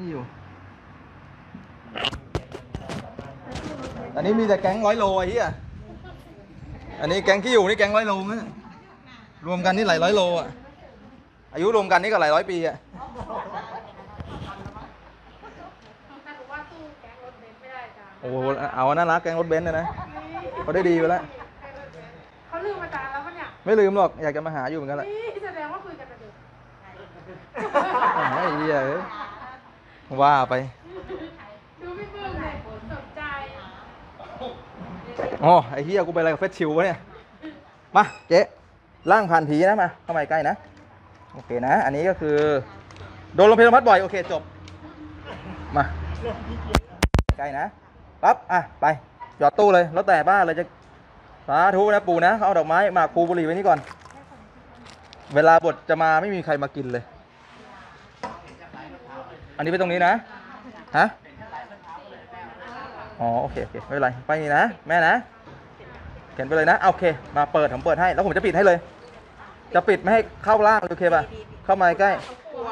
นี่อยู่ อันนี้มีแต่แก๊งร้อยโลไอ้เหี้ยอันนี้แก๊งที่อยู่นี่แก๊งร้อยโลนะรวมกันนี่หลายร้อยโลอะ อายุรวมกันนี่ก็หลายร้อยปีอะแต่ผมว่าสู้แก๊งรถเบนซ์ไม่ได้จ้ะโอ้โหเอาน่ารักแก๊งรถเบนซ์นะนะเขาได้ดีไปแล้วเขาลืมอาจารย์แล้วปะเนี่ย ไม่ลืมหรอก อยากจะมาหาอยู่เหมือนกันแหละนี่แสดงว่าคุยกันแต่เด็กไอ้เหี้ยเอ้ย ว่าไป ดูพี่เบิ้มเลยสนใจอ๋อไอ้เหี้ยกูไปอะไรกับเฟสชิลวะเนี่ย มาเจ๊ล่างผ่านผีนะมาเข้ามาใกล้นะ โอเคนะ อันนี้ก็คือ โดนลมเพลลมพัดบ่อย โอเคจบ มาใกล้นะปั๊บอะไปจอดตู้เลยแล้วแต่บ้านเลยจะสาธุนะปู่นะเอาดอกไม้หมากภูบุหรี่ไว้นี่ก่อน เวลาบทจะมาไม่มีใครมากินเลย อันนี้ไปตรงนี้นะฮะอ๋อโอเคโอเคไม่เป็นไรไปนี่นะแม่นะเขียนไปเลยนะเอาโอเค มาเปิดผมเปิดให้แล้วผมจะปิดให้เลย จะปิดไม่ให้เข้าล่างเลยโอเคป่ะเข้ามาใกล้กลัว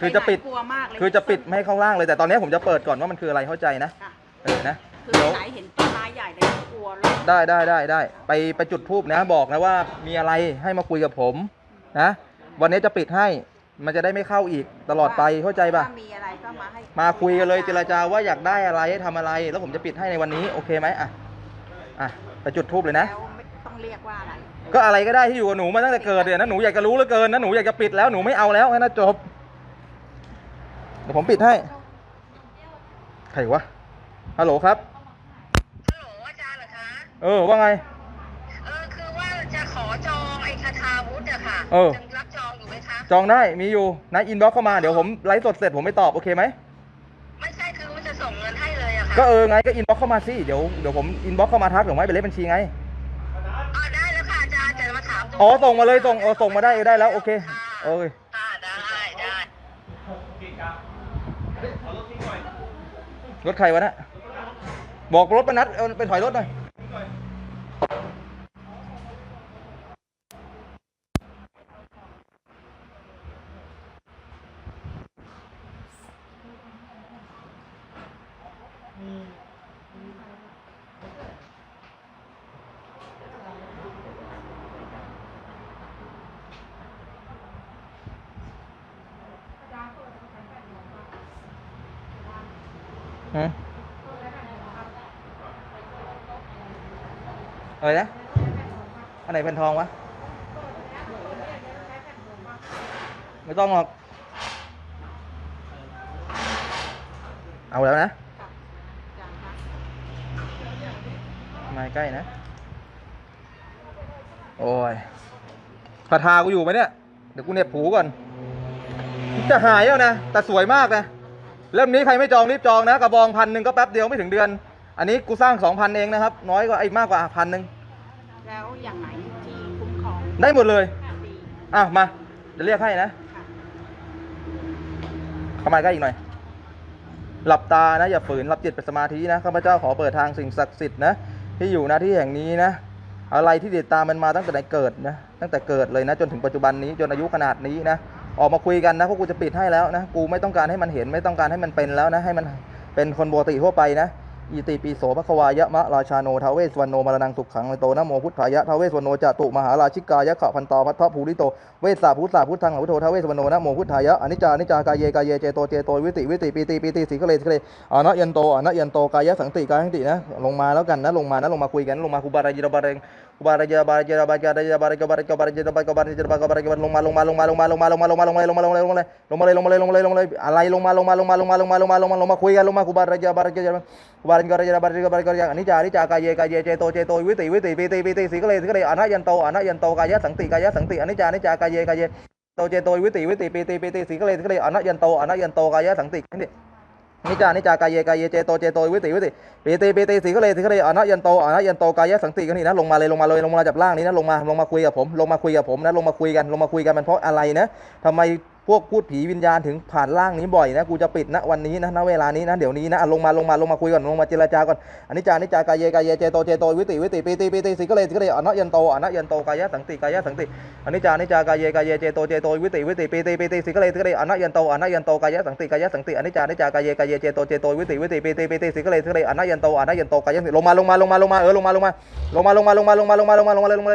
คือจะปิดกลัวมากเลยคือจะปิดไม่ให้เข้าล่างเลยแต่ตอนนี้ผมจะเปิดก่อนว่ามันคืออะไรเข้าใจนะค่ะเออนะคือเดี๋ยวสายเห็นต้นไม้ใหญ่เลยกลัวเลยได้ได้ได้ได้ไปไปจุดทูบนะ บอกนะว่ามีอะไรให้มาคุยกับผมนะ วันนี้จะปิดให้ มันจะได้ไม่เข้าอีกตลอดไปเข้าใจป่ะถ้ามีอะไรก็มาให้มาคุยกันเลยเจรจาว่าอยากได้อะไรให้ทำอะไร แล้วผมจะปิดให้ในวันนี้โอเคไหมอะอะไปจุดทูบเลยนะ แล้วไม่ต้องเรียกว่าอะไรก็อะไรก็ได้ที่อยู่กับหนูมาตั้งแต่เกิดเนี่ยนะหนูอยากจะรู้เหลือเกินนะหนูอยากจะปิดแล้วหนูไม่เอาแล้วแค่นั้นจบเดี๋ยวผมปิดให้ใครวะฮัลโหลครับ ฮัลโหลอาจารย์เหรอคะ เออว่าไง เออคือว่าจะขอจองไอ้คาทาวุธอะค่ะเออยังรับจองอยู่ไหมคะ จองได้มีอยู่นะอินบ็อกเข้ามาเดี๋ยวผมไลฟ์สดเสร็จผมไม่ตอบโอเคไหมไม่ใช่คือว่าจะส่งเงินให้เลยอะค่ะก็เออไงก็อินบ็อกเข้ามาสิเดี๋ยวเดี๋ยวผมอินบ็อกเข้ามาทักเดี๋ยวผมให้ไปเลขบัญชีไงอ๋อได้แล้วค่ะอาจารย์จะมาถามตรงอ๋อส่งมาเลยส่งเออส่งมาได้ได้แล้วโอเคโอเคค่ะได้ได้รถใครวะเนะบอกรถมานัดเอาไปถอยรถหน่อย ฮะอะไรนะอันไหนเป็นทองวะ ไม่ต้องหรอก เอาแล้วนะ มาใกล้นะ โอ้ยคาทากูอยู่ไหมเนี่ย เดี๋ยวกูเน็บผูก่อน จะหายแล้วนะ แต่สวยมากนะ เล่มนี้ใครไม่จองรีบจองนะกระบองพันหนึ่งก็แป๊บเดียวไม่ถึงเดือน อันนี้กูสร้างสองพันเองนะครับ น้อยกว่าไอ้มากกว่าพันหนึ่งแล้วอย่างไหนที่คุ้มครองได้หมดเลยดีอะมาจะเรียกให้นะค่ะเข้ามาใกล้อีกหน่อย หลับตานะ อย่าฝืนหลับจิตเป็นสมาธินะข้าพเจ้าขอเปิดทางสิ่งศักดิ์สิทธิ์นะที่อยู่หน้าที่แห่งนี้นะ อะไรที่ติดตามมันมาตั้งแต่ไหนเกิดนะตั้งแต่เกิดเลยนะ จนถึงปัจจุบันนี้จนอายุขนาดนี้นะ ออกมาคุยกันนะเพราะกูจะปิดให้แล้วนะกูไม่ต้องการให้มันเห็นไม่ต้องการให้มันเป็นแล้วนะให้มันเป็นคนปกติทั่วไปนะอีติปีโสภควายะมะราชาโนทาเวสวรรณโนมรณังสุขขังโตนะโมพุทธายะทาเวสวรรณโนจตุมหาราชิกายะขะพันตอพัทธภูริโตเวสสาพุทธาพุทธังอพุทโธทาเวสวรรณโนนะโมพุทธายะอนิจจานิจจากายเยกายเยเจโตเจโตวิติวิติปีติปีติสีกเลสีกเลอนะยันโตอนะยันโตกายะสังติกายะสังตินะลงมาแล้วกันนะลงมานะลงมาคุยกันลงมาคุบารายระบารง Tau cetoi witi witi piti piti sikle sikle anak yang tau anak yang tau kaya sang tik นิจานิจากายเยกายเยเจโตเจโตวิติวิติปีติปีติสีก็เลยสีก็เลยอะนะยันโตอะนะยันโตกายะสังติกันนี่นะลงมาเลยลงมาเลยลงมาจับล่างนี้นะลงมาลงมาคุยกับผมลงมาคุยกับผมนะลงมาคุยกันลงมาคุยกันมันเพราะอะไรนะทำไม พวกพูดผีวิญญาณถึงผ่านร่างนี้บ่อยนะกูจะปิดนะวันนี้นะณเวลานี้นะเดี๋ยวนี้นะลงมาลงมาลงมาคุยก่อนลงมาเจรจาก่อนอันนี้จานิจากายเยกายเยเจโตเจโตวิติวิติปีติปีติสิกเลสิกเลอนะยันโตอนะยันโตกายะสังติกายะสังติอันนี้จานิจากายเยกายเยเจโตเจโตวิติวิติปีติปีติสิกเลสิกเลอนะยันโตอนะยันโตกายะสังติกายะสังติอันนี้จานิจากายเยกายเยเจโตเจโตวิติวิติปีติปีติสิกเลสิกเลอนะยันโตอนะยันโตกายะสังติลงมาลงมาลงมาลงมาเออลงมาลงมาลงมาลงมาลงมาลงมาลงมาลงมาลงมาลงมาลงมา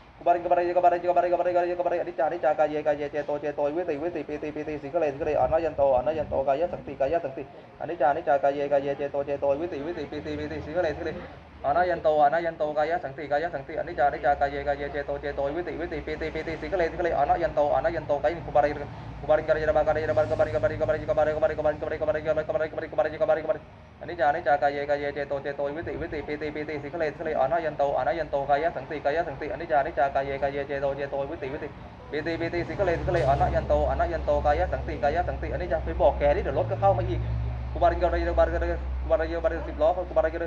กบาราเยลกูบาราเยลกูบาราเยลอนิจจานิจจากายเยกายเยเจโตเจโตวิติวิติปิติปิติสิกเลสิกเลอนัยันโตอนัยันโตกายสังติกายสังติอนิจจานิจจากายเยกายเยเจโตเจโตวิติวิติปิติปิติสิกเลสิกเลอนายันโตอนายันโตกายสังติกายสังติอนิจจานิจจากายเยกายเยเจโตเจโตวิติวิติปีติปีติสิกเลสิกเลอนายันโตอนายันโตกายกุบาริกุบาริกายะบากายะบากบาริกบาริกบาริกบาริกบาริกบาริกบาริกบาริกบาริกบาริกบาริกบาริกบาริกบาริกบาริ อนิจจานิจจากายเยกายเยเจโตเจโตวิติวิติปีติปีติสิกเลสิกเลอนายันโตอนายันโตกายะสังติกายะสังติอนิจจานิจจากายเยกายเยเจโตเจโตวิติวิติปีติปีติสิกเลสิกเลอนายันโตอนายันโตกายะสังติกายะสังติอนิจจาไปบอกแกนี่เดี๋ยวรถก็เข้ามาอีกกุบาริกบาริกบาริกบาริกบาริกสิบล้อกุบาริก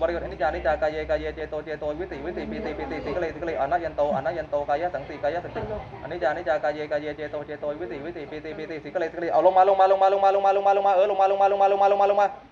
บริกรอนิจจานิจจากายเยกายเยเจโตเจโตวิติวิติปิติปิติสิกเลสิกเลอนัยันโตอนัยันโตกายะสังติกายะสังติอนิจจานิจจากายเยกายเยเจโตเจโตวิติวิติปิติปิติสิกเลสิกเลเอาลงมาลงมาลงมาลงมาลงมาลงมาลงมาเออลงมาลงมาลงมาลงมาลงมาลงมา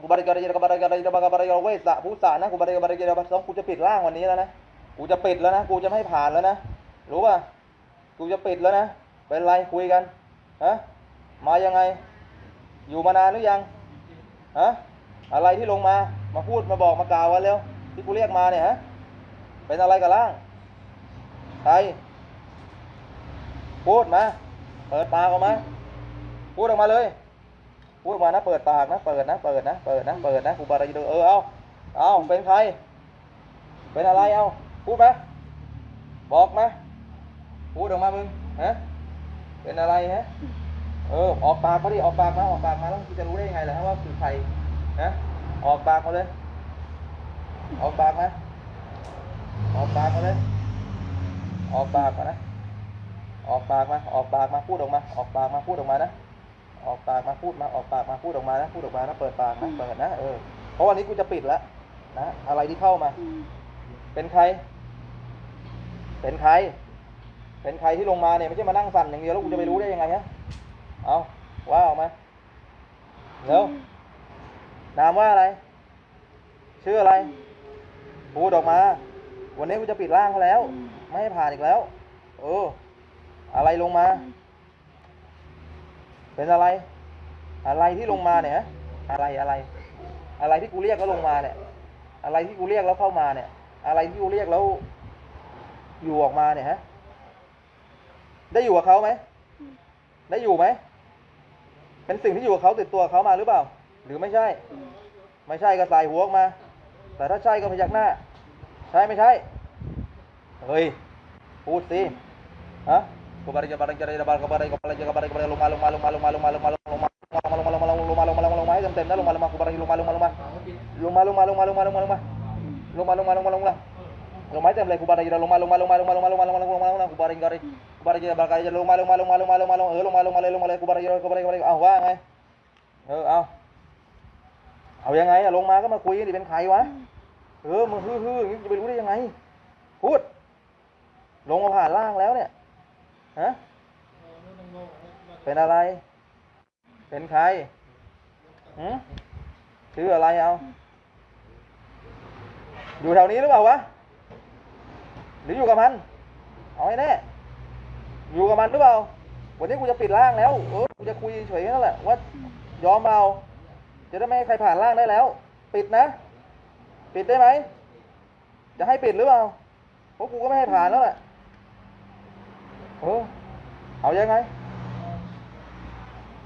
กูบารายเวสะผู้สานะกูบาริการากิบาสองกูจะปิดล่างวันนี้แล้วนะกูจะปิดแล้วนะกูจะไม่ผ่านแล้วนะรู้ป่ะกูจะปิดแล้วนะเป็นไรคุยกันฮะมายังไง อยู่มานานหรือยังฮะอะไรที่ลงมามาพูดมาบอกมากล่าวกันเร็วที่กูเรียกมาเนี่ยฮะเป็นอะไรกับล่างใครพูดมา เปิดปากออกมา พูดออกมาเลย พูดออกมานะเปิดปากนะเปิดนะเปิดนะเปิดนะเปิดนะกูบารายีเออเอาเอาเป็นใคร เป็นอะไรเอาพูดไหมบอกไหมพูดออกมามึงฮะเป็นอะไรฮะเออออกปากมาดิออกปากมาออกปากมาแล้วจะรู้ได้ยังไงล่ะฮะว่าคือใครนะออกปากมาเลย ออกปากมาออกปากมาเลย ออกปากมานะออกปากมาออกปากมาพูดออกมา ออกปากมาพูดออกมานะ ออกปากมาพูดมาออกปากมาพูดออกมานะพูดออกมานะเปิดปากนะเปิดนะเออเพราะวันนี้กูจะปิดแล้วนะอะไรที่เข้ามา เป็นใคร เป็นใคร เป็นใครที่ลงมาเนี่ยไม่ใช่มานั่งสั่นอย่างเดียวแล้วกูจะไปรู้ได้ยังไงฮะเอาว่าออกมาเร็วนามว่าอะไร ชื่ออะไร พูดออกมา วันนี้กูจะปิดร่างเขาแล้ว ไม่ให้ผ่านอีกแล้ว เออ อะไรลงมา เป็นอะไร อะไรที่ลงมาเนี่ย อะไรอะไร อะไรที่กูเรียกแล้วลงมาเนี่ย อะไรที่กูเรียกแล้วเข้ามาเนี่ย อะไรที่กูเรียกแล้ว อยู่ออกมาเนี่ยฮะ ได้อยู่กับเขาไหม ได้อยู่ไหม เป็นสิ่งที่อยู่กับเขาติดตัวเขามาหรือเปล่า หรือไม่ใช่ ไม่ใช่ก็ใส่หัวออกมา แต่ถ้าใช่ก็พยักหน้า ใช่ไม่ใช่ เฮ้ย พูดสิ ฮะ Kobare jabare jare jabare kobare kobare jabare kobare lumah lumah lumah lumah lumah lumah lumah lumah lumah lumah lumah lumah lumah lumah jam tem lumah lumah kobare lumah lumah lumah lumah lumah lumah lumah lumah lumah lumah lumah lumah lumah lumah tem lai kobare jare lumah lumah lumah lumah lumah lumah lumah lumah lumah kobare jare kobare jare bakare jare lumah lumah lumah lumah lumah lumah lumah lumah lumah lumah kobare jare kobare kobare ah wa ไงเออเอาเอายังไงอะลงมาก็มาคุยดิเป็นใครวะเออมึงฮือๆอย่างนี้จะไปรู้ได้ยังไงพูดลงมาผ่านล่างแล้วเนี่ย ฮะเป็นอะไร เป็นใครหืชื่ออะไรเอา อยู่แถวนี้หรือเปล่าวะ หรืออยู่กับมัน เอาให้แน่ อยู่กับมันหรือเปล่า วันนี้กูจะปิดร่างแล้ว เออ กูจะคุยเฉยแค่นั้นแหละ ว่ายอมเอาจะได้ไม่ให้ใครผ่านร่างได้แล้ว ปิดนะ ปิดได้ไหม จะให้ปิดหรือเปล่า เพราะกูก็ไม่ให้ผ่านแล้วแหละ โอ้เอายังไง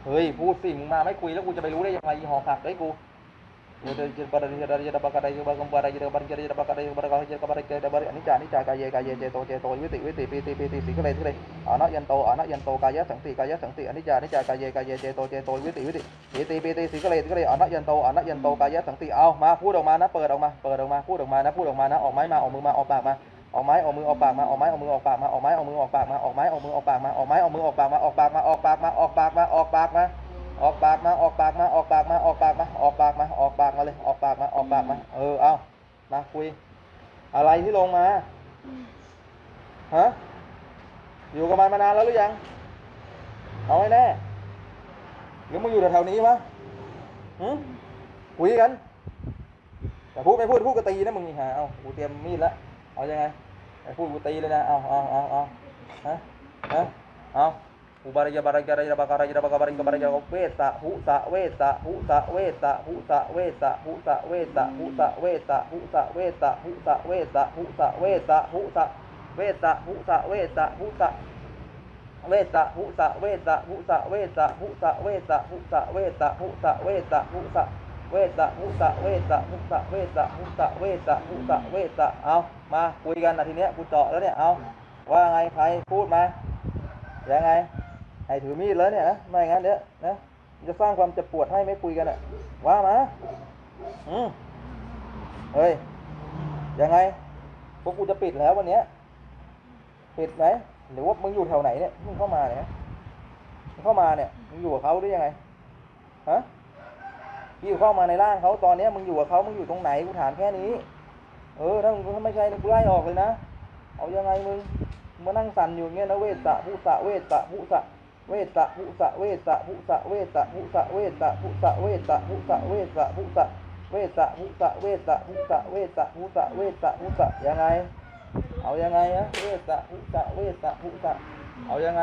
เฮ้ย พูดสิมึงมาไม่คุยแล้วกูจะไปรู้ได้ยังไงอีหอผักไอ้กูเจอันนี้จ่านี่จ่ากายเยกายเยเจโตเจโตวิติวิติปีติปีติสิกเลยสิเลยอานยันโตอานะยันโตกายะสังติกายะสังติอันนี้จ่านี่จ่ากายเยกายเยเจโตเจโตวิติวิติปีติปีติสิกเลยสิกเลยอานยันโตอานะยันโตกายะสังติเอามาพูดออกมานะเปิดออกมาเปิดออกมาพูดออกมานะพูดออกมานะออกไม้มาออกมือมาออกปากมา ออกไม้ออกมือออกปากมาออกไม้ออกมือออกปากมาออกไม้ออกมือออกปากมาออกไม้ออกมือออกปากมาออกไม้ออกมือออกปากมาออกปากมาออกปากมาออกปากมาออกปากมาออกปากมาออกปากมาออกปากมาออกปากมาออกปากมาออกปากมาเลยออกปากมาออกปากมา เออเอามาคุย อะไรที่ลงมาฮะอยู่กับมันมานานแล้วหรือยัง เอาไว้แน่หรือมึงอยู่แถวนี้วะหืมคุยกันแต่พูดไม่พูดพูดกระตีนะมึงนี่ฮะเอากูเตรียมมีดแล้ว เอายังไงไอ้พูดกูตีเลยนะเอาเอาเอาเอาฮะฮะเอาอุบารยบารยารยบากรยบากบารยบารยเวสะหุสะเวสะหุสะเวสะหุสะเวสะหุสะเวสะหุสะเวสะหุสะเวสะหุสะเวสะหุสะเวสะหุสะเวสะหุสะเวสะหุสะเวสะหุสะเวสะหุสะเวสะหุสะเวสะหุสะเวสะหุสะเวสะหุสะ เวสะมุสะเวสะมุสะเวสะมุสะเวสะมุสะเวสะเอามาคุยกันนะทีเนี้ยกูเจาะแล้วเนี่ยเอาว่าไงใครพูดมายังไงให้ถือมีดแล้วเนี่ยนะไม่งั้นเดี๋ยนะจะสร้างความเจ็บปวดให้ไม่คุยกันอะว่ามาอืมเฮ้ยยังไงพวกกูจะปิดแล้ววันเนี้ยปิดไหมหรือว่ามึงอยู่แถวไหนเนี่ยมึงเข้ามาเนี่ยมึงเข้ามาเนี่ยมึงอยู่กับเขาหรือยังไงฮะ พี่อยู่เข้ามาในร่างเขาตอนเนี้ยมึงอยู่กับเขามึงอยู่ตรงไหนกูถามแค่นี้ เออถ้ามึงถ้าไม่ใช่กูไล่ออกเลยนะเอายังไงมึงมานั่งสั่นอยู่เงี้ยนะเวสะผู้สะเวสะผู้สะเวสะผู้สะเวสะผู้สะเวสะผู้สะเวสะผู้สะเวสะผู้สะเวสะผู้สะเวสะผู้สะเวสะผู้สะเวสะผู้สะเวสะผู้สะยังไง เอายังไงอะเวสะผู้สะเวสะผู้สะเอายังไง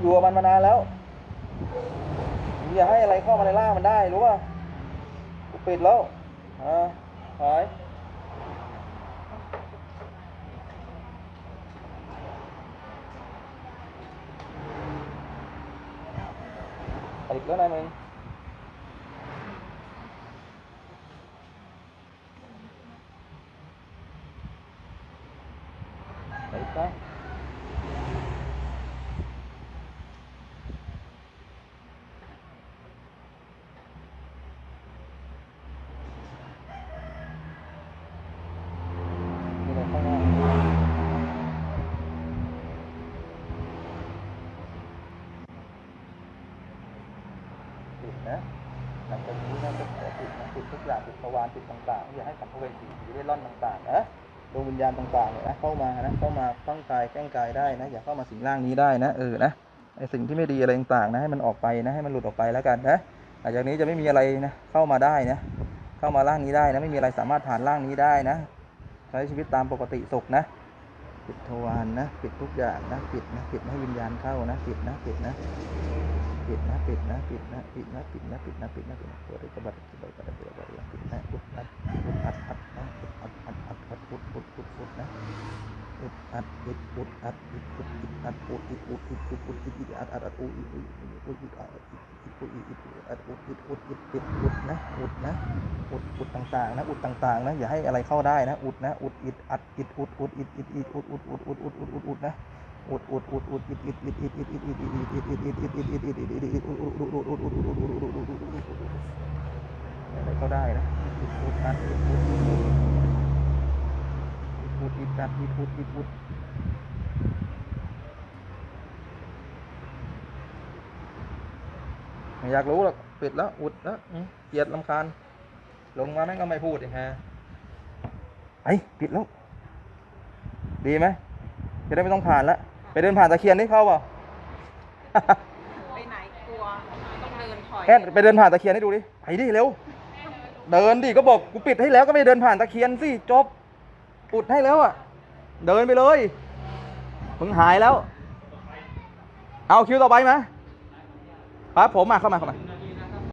อยู่กับมันมานานแล้ว อย่าให้อะไรเข้ามาในร่างมันได้รู้ป่ะกูปิดแล้วอ่าหายติดแล้วนะมึงติดนะมีอะไรข้างหน้า ปิดนะหลังจากนี้นะก็ขอปิดนะปิดทุกอย่างปิดทวารปิดต่างๆอย่าให้สัมภเวสีหรือได้ร่อนต่างๆนะดวงวิญญาณต่างๆเนี่ยนะเข้ามานะเข้ามาตั้งกายแกล้งกายได้นะอย่าเข้ามาสิงร่างนี้ได้นะเออนะไอสิ่งที่ไม่ดีอะไรต่างๆนะให้มันออกไปนะให้มันหลุดออกไปแล้วกันนะหลังจากนี้จะไม่มีอะไรนะเข้ามาได้นะเข้ามาร่างนี้ได้นะไม่มีอะไรสามารถผ่านร่างนี้ได้นะใช้ชีวิตตามปกติสุขนะปิดทวารนะ ปิดทุกอย่างนะ ปิดนะ ปิดให้วิญญาณเข้านะ ปิดนะ ปิดนะ ปิดปิดนะปิดนะปิดนะปิดนะปิดนะปิดนะปิดนะปิดนะเปิดเลยกระบาดกระบาดกระบาดกระบาดปิดนะอุดอัดอุดอัดอัดนะอุดอัดอัดอัดอัดอุดอุดอุดอุดนะอุดอัดอุดอุดอัดอุดอุดอุดอัดอุดอุดอุดอุดอุดอุดอุดอุดอัดอัดอัดอุดอุดอุดอุดอุดอัดอุดอุดอุดอุดอัดอุดอุดอุดอุดอุดอุดนะอุดนะอุดอุดต่างๆนะอุดต่างๆนะอย่าให้อะไรเข้าได้นะอุดนะอุดอิดอัดอิดอุดอุดอิดอิดอิดอุดอุดอุดอุดอุดอุดอุดน อุดนะอุดอุดอุดอุดอิดอิดอิดอิดอิดอิดอิดอิดอิดอิดอิดอิดอิดอิดอิดอิดอิดอิดอิดอุดอุดอุดอุดอุดอุดอุดอุดอุดอุดอุดอุดอุดอุดอุดอะไรก็ได้นะอุดอุดอัดอุดอุดอุดอุดอุดอิดอัดอิดอุดอิดอุดไม่อยากรู้หรอกปิดแล้วอุดแล้วเกลียดลำคาญลงมาแม่งก็ไม่พูดอีกฮะไอ้ปิดแล้วดีไหมจะได้ไม่ต้องผ่านละ ไปเดินผ่านตะเคียนนี่เข้าเปล่า ไปไหนกลัวต้องเดินถอยแค่ไปเดินผ่านตะเคียนให้ดูดิ ไปดิเร็ว เดินดิก็บอกกูปิดให้แล้วก็ไม่เดินผ่านตะเคียนสิจบอุดให้แล้วอะ เดินไปเลยมึงหายแล้ว เอาคิวต่อไปไหมครับผมมาเข้ามาเข้ามา